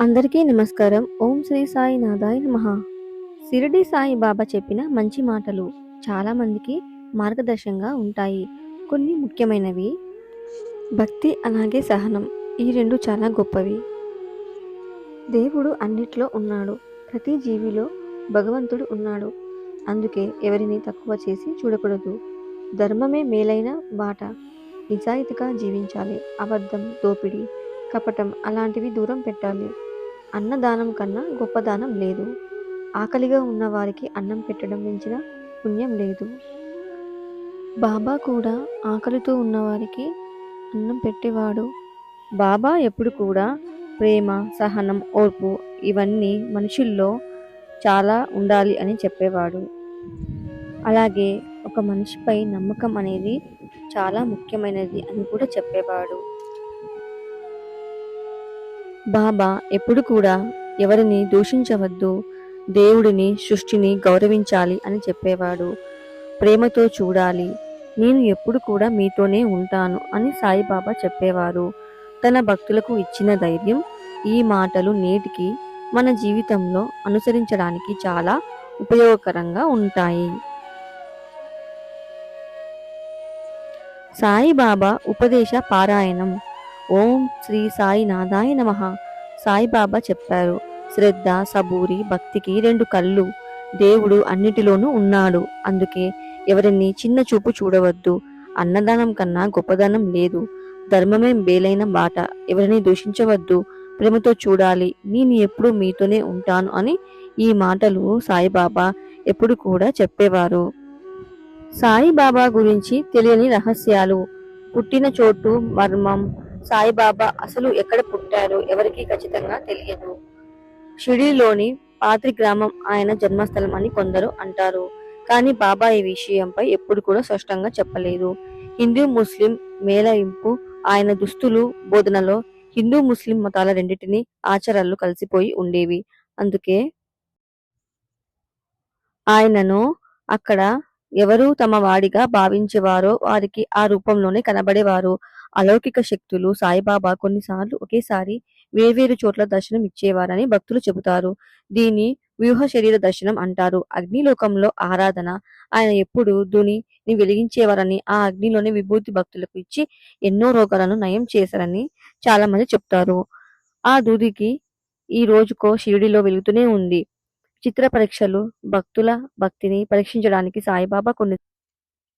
అందరికీ నమస్కారం. ఓం శ్రీ సాయి నాదాయ నమ. సిరిడి సాయి బాబా చెప్పిన మంచి మాటలు చాలామందికి మార్గదర్శంగా ఉంటాయి. కొన్ని ముఖ్యమైనవి. భక్తి అలాగే సహనం ఈ రెండు చాలా గొప్పవి. దేవుడు అన్నిట్లో ఉన్నాడు. ప్రతి జీవిలో భగవంతుడు ఉన్నాడు. అందుకే ఎవరిని తక్కువ చేసి చూడకూడదు. ధర్మమే మేలైన బాట. నిజాయితీగా జీవించాలి. అబద్ధం దోపిడీ కపటం అలాంటివి దూరం పెట్టాలి. అన్నదానం కన్నా గొప్ప దానం లేదు. ఆకలిగా ఉన్న వారికి అన్నం పెట్టడం మించిన పుణ్యం లేదు. బాబా కూడా ఆకలితో ఉన్నవారికి అన్నం పెట్టేవాడు. బాబా ఎప్పుడు కూడా ప్రేమ సహనం ఓర్పు ఇవన్నీ మనుషుల్లో చాలా ఉండాలి అని చెప్పేవాడు. అలాగే ఒక మనిషిపై నమ్మకం అనేది చాలా ముఖ్యమైనది అని కూడా చెప్పేవాడు. బాబా ఎప్పుడు కూడా ఎవరిని దూషించవద్దు. దేవుడిని సృష్టిని గౌరవించాలి అని చెప్పేవాడు. ప్రేమతో చూడాలి. నేను ఎప్పుడు కూడా మీతోనే ఉంటాను అని సాయిబాబా చెప్పేవారు. తన భక్తులకు ఇచ్చిన ధైర్యం ఈ మాటలు నేటికి మన జీవితంలో అనుసరించడానికి చాలా ఉపయోగకరంగా ఉంటాయి. సాయిబాబా ఉపదేశ పారాయణం. ఓం శ్రీ సాయి నాదాయ నమ. సాయిబాబా చెప్పారు శ్రద్ధ సబూరి భక్తికి రెండు కళ్ళు. దేవుడు అన్నిటిలోనూ ఉన్నాడు. అందుకే ఎవరిని చిన్న చూపు చూడవద్దు. అన్నదానం కన్నా గొప్పదనం లేదు. ధర్మమే బేలైన బాట ఎవరిని దూషించవద్దు. ప్రేమతో చూడాలి. నేను ఎప్పుడు మీతోనే ఉంటాను అని ఈ మాటలు సాయిబాబా ఎప్పుడు కూడా చెప్పేవారు. సాయిబాబా గురించి తెలియని రహస్యాలు. పుట్టిన చోటు మర్మం సాయిబాబా అసలు ఎక్కడ పుట్టారో ఎవరికి ఖచ్చితంగా తెలియదు. షిడిలోని పాత్రి గ్రామం ఆయన జన్మస్థలం అని కొందరు అంటారు. కానీ బాబా ఈ విషయంపై ఎప్పుడు కూడా స్పష్టంగా చెప్పలేదు. హిందూ ముస్లిం మేళయింపు ఆయన దుస్తులు బోధనలో హిందూ ముస్లిం మతాల రెండింటిని ఆచారాలు కలిసిపోయి ఉండేవి. అందుకే ఆయనను అక్కడ ఎవరు తమ వాడిగా భావించేవారో వారికి ఆ రూపంలోనే కనబడేవారు. అలౌకిక శక్తులు సాయిబాబా కొన్నిసార్లు ఒకేసారి వేర్వేరు చోట్ల దర్శనం ఇచ్చేవారని భక్తులు చెబుతారు. దీని వ్యూహ శరీర దర్శనం అంటారు. అగ్నిలోకంలో ఆరాధన ఆయన ఎప్పుడు ధునిని వెలిగించేవారని ఆ అగ్నిలోని విభూతి భక్తులకు ఇచ్చి ఎన్నో రోగాలను నయం చేశారని చాలా మంది చెప్తారు. ఆ దూదికి ఈ రోజుకో షిరిడిలో వెలుగుతూనే ఉంది. చిత్ర పరీక్షలు భక్తుల భక్తిని పరీక్షించడానికి సాయిబాబా కొన్ని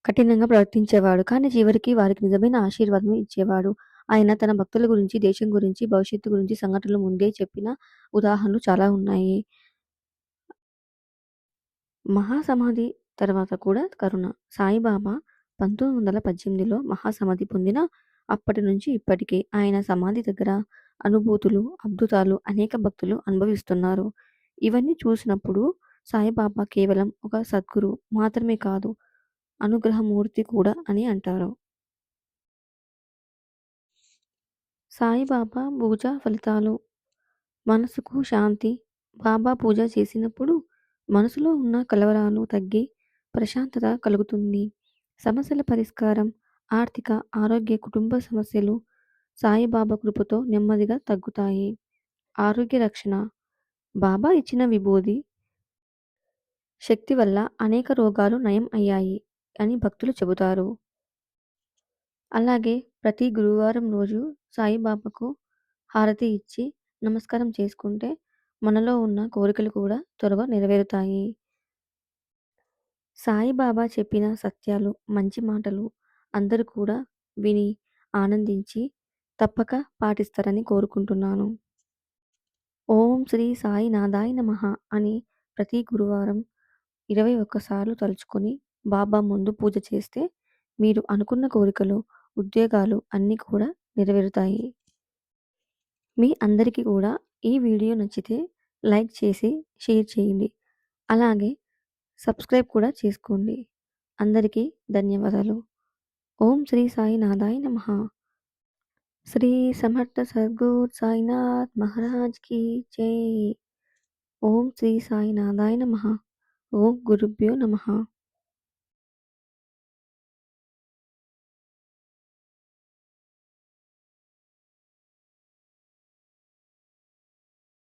కఠినంగా ప్రవర్తించేవాడు. కానీ చివరికి వారికి నిజమైన ఆశీర్వాదం ఇచ్చేవాడు. ఆయన తన భక్తుల గురించి దేశం గురించి భవిష్యత్తు గురించి సంఘటనలు ముందే చెప్పిన ఉదాహరణలు చాలా ఉన్నాయి. మహాసమాధి తర్వాత కూడా కరుణ. సాయిబాబా పంతొమ్మిది వందల పద్దెనిమిదిలో మహాసమాధి పొందిన అప్పటి నుంచి ఇప్పటికే ఆయన సమాధి దగ్గర అనుభూతులు అద్భుతాలు అనేక భక్తులు అనుభవిస్తున్నారు. ఇవన్నీ చూసినప్పుడు సాయిబాబా కేవలం ఒక సద్గురు మాత్రమే కాదు అనుగ్రహమూర్తి కూడా అని అంటారు. సాయిబాబా పూజ ఫలితాలు. మనసుకు శాంతి. బాబా పూజ చేసినప్పుడు మనసులో ఉన్న కలవరాలు తగ్గి ప్రశాంతత కలుగుతుంది. సమస్యల పరిష్కారం ఆర్థిక ఆరోగ్య కుటుంబ సమస్యలు సాయిబాబా కృపతో నెమ్మదిగా తగ్గుతాయి. ఆరోగ్య రక్షణ. బాబా ఇచ్చిన విభూది శక్తి వల్ల అనేక రోగాలు నయం అయ్యాయి. అని భక్తులు చెబుతారు. అలాగే ప్రతి గురువారం రోజు సాయిబాబాకు హారతి ఇచ్చి నమస్కారం చేసుకుంటే మనలో ఉన్న కోరికలు కూడా త్వరగా నెరవేరుతాయి. సాయిబాబా చెప్పిన సత్యాలు మంచి మాటలు అందరూ కూడా విని ఆనందించి తప్పక పాటిస్తారని కోరుకుంటున్నాను. ఓం శ్రీ సాయి నాదాయ నమ అని ప్రతి గురువారం ఇరవై ఒక్కసార్లు తలుచుకొని బాబా ముందు పూజ చేస్తే మీరు అనుకున్న కోరికలు ఉద్యోగాలు అన్నీ కూడా నెరవేరుతాయి. మీ అందరికీ కూడా ఈ వీడియో నచ్చితే లైక్ చేసి షేర్ చేయండి. అలాగే సబ్స్క్రైబ్ కూడా చేసుకోండి. అందరికీ ధన్యవాదాలు. ఓం శ్రీ సాయి నాదాయ నమ. శ్రీ సమర్థ సద్గురు సాయినాథ్ మహారాజ్ కీ జై. ఓం శ్రీ సాయి నాదాయ నమ. ఓం గురుభ్యో నమ.